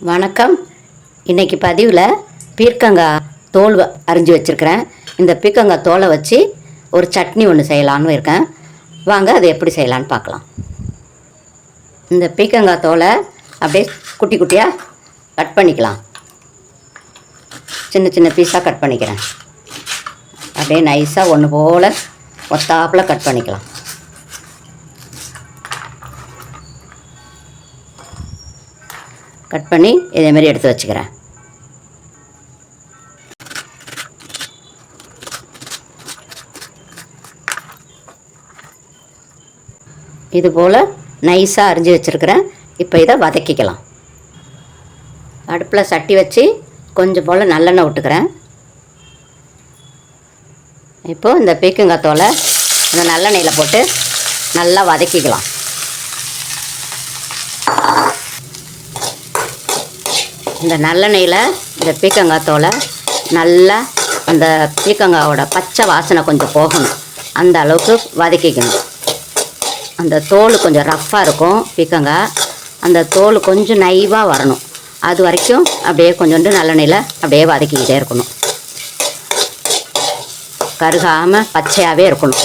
வணக்கம். இன்னைக்கு பதிவில் பீர்க்கங்காய் தோல் வ- அரிஞ்சு வச்சுருக்கிறேன். இந்த பீர்க்கங்காய் தோலை வச்சு ஒரு சட்னி ஒன்று செய்யலான்னு இருக்கேன். வாங்க அதை எப்படி செய்யலான்னு பார்க்கலாம். இந்த பீர்க்கங்காய் தோலை அப்படியே குட்டி குட்டியாக கட் பண்ணிக்கலாம். சின்ன சின்ன பீஸாக கட் பண்ணிக்கிறேன். அப்படியே நைஸாக ஒன்று போல் ஒத்தாப்பில் கட் பண்ணிக்கலாம். கட் பண்ணி இதேமாரி எடுத்து வச்சுக்கிறேன். இது போல் நைஸாக அரிஞ்சு வச்சுருக்கிறேன். இப்போ இதை வதக்கிக்கலாம். அடுப்பில் சட்டி வச்சு கொஞ்சம் போல் நல்லெண்ணெய் விட்டுக்கிறேன். இப்போது இந்த பீக்கங்காத்தோலை இந்த நல்லெண்ணெயில் போட்டு நல்லா வதக்கிக்கலாம். இந்த நல்லெண்ணெயில் இந்த பீக்கங்காய் தோலை நல்லா அந்த பீக்கங்காவோட பச்சை வாசனை கொஞ்சம் போகணும். அந்த அளவுக்கு வதக்கிக்கணும். அந்த தோல் கொஞ்சம் ரஃப்பாக இருக்கும் பீக்கங்காய் அந்த தோல் கொஞ்சம் நைவாக வரணும். அது வரைக்கும் அப்படியே கொஞ்சோண்டு நல்லெண்ணெயில் அப்படியே வதக்கிக்கிட்டே இருக்கணும். கருகாமல் பச்சையாகவே இருக்கணும்.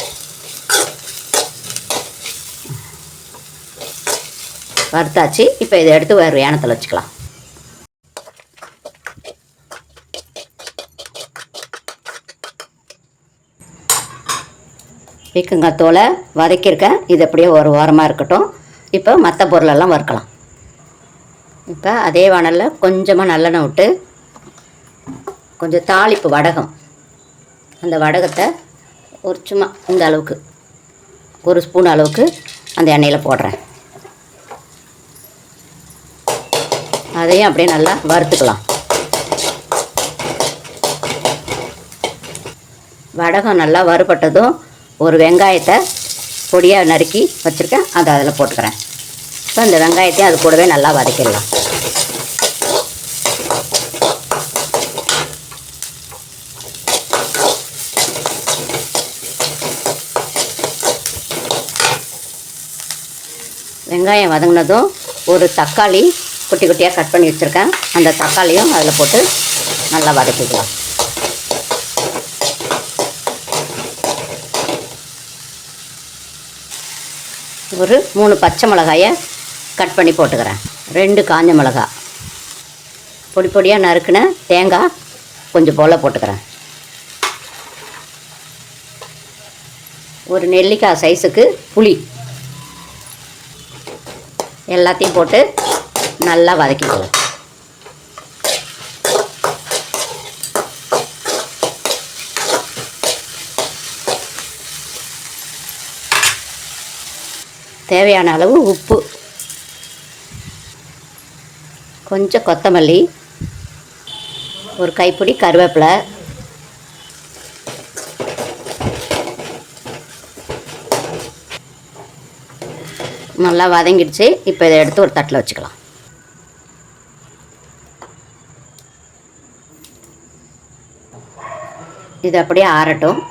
வறுத்தாச்சு. இப்போ இதை எடுத்து வேறு ஏனத்தில் வச்சுக்கலாம். பீக்கங்காய் தோலை வதக்கியிருக்கேன் இது அப்படியே ஒரு ஓரமாக இருக்கட்டும். இப்போ மற்ற பொருளெல்லாம் வறுக்கலாம். இப்போ அதே வானலில் கொஞ்சமாக நல்லெண்ணெய் விட்டு கொஞ்சம் தாளிப்பு வடகம். அந்த வடகத்தை ஒரு சும்மா இந்த அளவுக்கு ஒரு ஸ்பூன் அளவுக்கு அந்த எண்ணெயில் போடுறேன். அதையும் அப்படியே நல்லா வறுத்துக்கலாம். வடகம் நல்லா வறுபட்டதும் ஒரு வெங்காயத்தை பொடியாக நறுக்கி வச்சுருக்கேன். அதை அதில் போட்டுக்கிறேன். இப்போ இந்த வெங்காயத்தையும் அது கூடவே நல்லா வதக்கிடலாம். வெங்காயம் வதங்கினதும் ஒரு தக்காளி குட்டி குட்டியாக கட் பண்ணி வச்சுருக்கேன். அந்த தக்காளியும் அதில் போட்டு நல்லா வதக்கிக்கலாம். ஒரு மூணு பச்சை மிளகாயை கட் பண்ணி போட்டுக்கிறேன். ரெண்டு காஞ்ச மிளகா. பொடி பொடியாக நறுக்குன தேங்காய் கொஞ்சம் போல் போட்டுக்கிறேன். ஒரு நெல்லிக்காய் சைஸுக்கு புளி. எல்லாத்தையும் போட்டு நல்லா வதக்கிக்கலாம் தேவையான அளவு உப்பு. கொஞ்சம் கொத்தமல்லி. ஒரு கைப்பிடி கருவேப்பிலை. நல்லா வதங்கிடுச்சு. இப்போ இதை எடுத்து ஒரு தட்டில் வச்சுக்கலாம். இது அப்படியே ஆறட்டும்.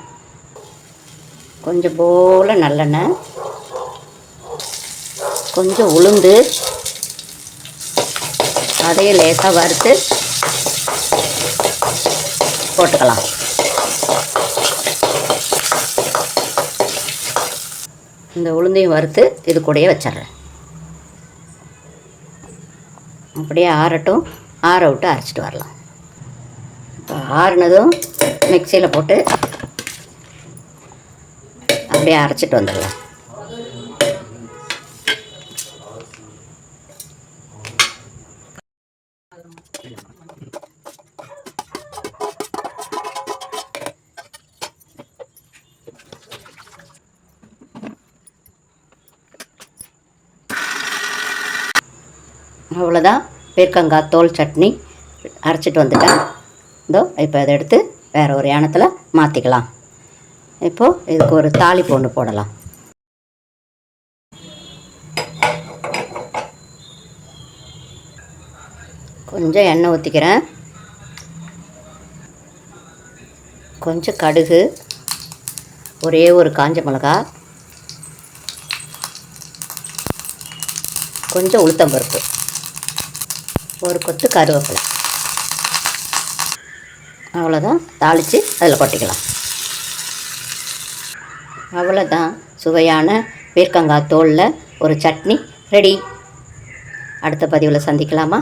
கொஞ்சம் போல் நல்லெண்ணெய். கொஞ்சம் உளுந்து அதையும் லேசாக வறுத்து போட்டுக்கலாம். இந்த உளுந்தையும் வறுத்து இது கூடயே வச்சிட்றேன். அப்படியே ஆறட்டும் ஆற விட்டு அரைச்சிட்டு வரலாம். இப்போ ஆறுனதும் மிக்சியில் போட்டு அப்படியே அரைச்சிட்டு வந்துடலாம். அவ்வளோதான் பீர்க்கங்காய் தோல் சட்னி அரைச்சிட்டு வந்துட்டேன். இதோ இப்போ அதை எடுத்து வேறு ஒரு யானத்தில் மாற்றிக்கலாம் இப்போது இதுக்கு ஒரு தாலி பொண்ணு போடலாம். கொஞ்சம் எண்ணெய் ஊற்றிக்கிறேன் கொஞ்சம் கடுகு ஒரே ஒரு காஞ்ச மிளகா கொஞ்சம் உளுத்தம்பருப்பு. ஒரு கொத்து கருவேப்பிலை. அவ்வளோதான் தாளித்து அதில் கொட்டிக்கலாம். அவ்வளோதான் சுவையான பீர்க்கங்காய் தோலில் ஒரு சட்னி ரெடி. அடுத்த பதிவில் சந்திக்கலாமா?